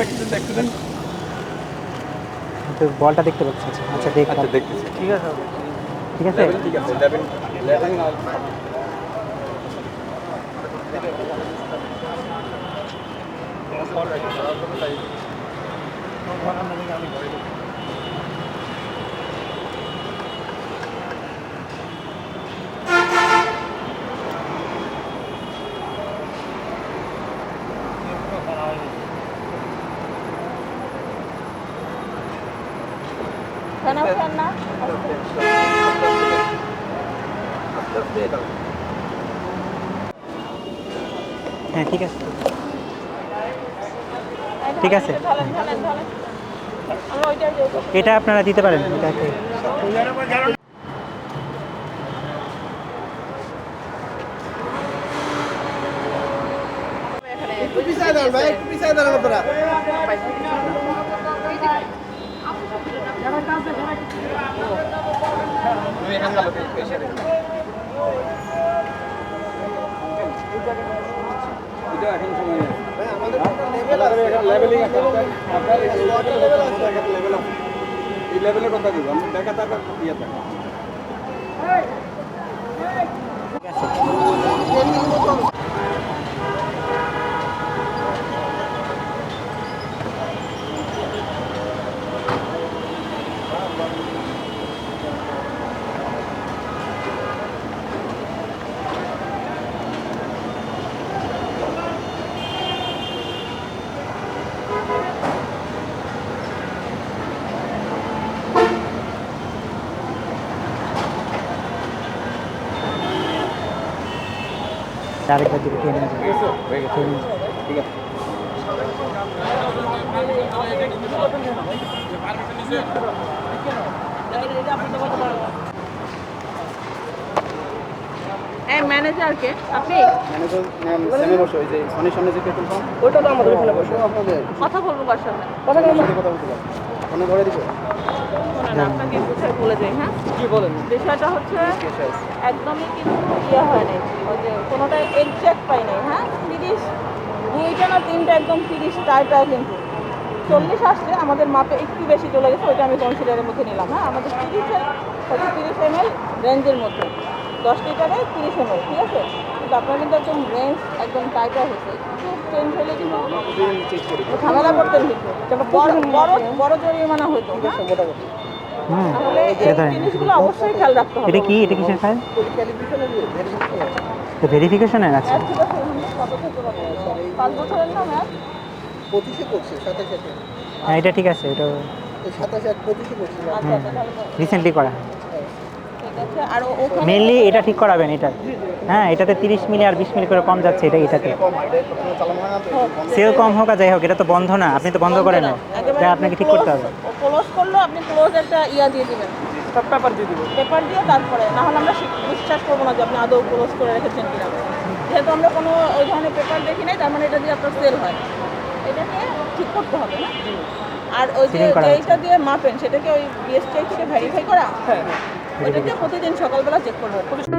দেখতেছেন দেখতেছেন তো বলটা দেখতে পাচ্ছি। আচ্ছা দেখ আচ্ছা দেখতেছি। ঠিক আছে। ঠিক আছে? ঠিক আছে ঠিক আছে আর না হ্যাঁ ঠিক আছে। ঠিক আছে। এটা আপনারা দিতে পারেন ভাই পিছায় দাঁড়ান আপনারা তুমি হ্যাঙ্গালো পেশারে এটা এখন সময় নেই ভাই আমাদের লেভেল আছে লেভেলিং আছে আপনার এই লেভেলের কথা দিব আমি দেখা থাকা ইয়ে থাকা আরেকবার দিকে টেনে। হয়ে। ঠিক আছে এই ম্যানেজারকে আপনি? ম্যানেজার ম্যাম বসে ওই যে সনির সামনে যে পেট্রোল পাম্প ওইটা তো আমাদের ওখানে বসে। আপনাদের। কথা বলব কার সাথে কথা বলতে কথা বলতে ফোনে ধরে দিবে। আপনাকে বলে যাই হ্যাঁ? কি বলেন? বিষয়টা হচ্ছে একদমই কিন্তু ইয়ে হয় নাই। ওই যে কোনোটা এক্সাক্ট পাই নাই হ্যাঁ? তিরিশ দুইটা না তিনটা একদম তিরিশ টাইটা কিন্তু। চল্লিশ আসছে আমাদের মাপে একটু বেশি চলে গেছে ওইটা আমি কনসিডারের মধ্যে নিলাম হ্যাঁ? আমাদের তিরিশের হচ্ছে তিরিশ এম এল রেঞ্জের মধ্যে। দশ লিটারে তিরিশ এমএল ঠিক আছে? কিন্তু আপনার কিন্তু একদম রেঞ্জ একদম টাইটা হয়েছে। একটু চেঞ্জ হলে কিন্তু ঝামেলা করতেন কিন্তু। বড় বড় বড় জরিমানা হতো হ্যাঁ? তাহলে এই জিনিসগুলো অবশ্যই খেয়াল রাখতে হবে। এটা কি এটা কিসের ফাইল ভেরিফিকেশনের আছে? পাঁচ বছরের না পঁচিশে করছে সাতাশে হ্যাঁ এটা ঠিক আছে এটা সাতাশে এক পঁচিশে করছে আচ্ছা আচ্ছা রিসেন্টলি করা ঠিক আছে আর ওখানে মেনলি এটা ঠিক করাবেন এটা। হ্যাঁ এটাতে তিরিশ মিলি আর বিশ মিলি করে কম যাচ্ছে এটা এটাতে। কম হয় হয়। সেল কম হোক আর যাই হোক এটা তো বন্ধ না আপনি তো বন্ধ করেন না এটা আপনাকে ঠিক করতে হবে। ক্লোজ করল আপনি ক্লোজ একটা ইয়া দিয়ে দিবেন। পেপার দিয়ে দিব পেপার দিয়ে তারপরে না হলে আমরা বিশ্বাস করব না যে আপনি আদৌ ক্লোজ করে রেখেছেন কিনা। যেহেতু আমরা কোনো ওই ধরনের পেপার দেখি নাই তার মানে এটা দিয়ে আপনার সেল হয়। এটাকে ঠিক করতে হবে না? আর ওই যে যেইটা দিয়ে মাপেন সেটাকে ওই বিএসটিআই থেকে ভেরিফাই করা? হ্যাঁ। ওইটাকে প্রতিদিন সকালবেলা চেক করব।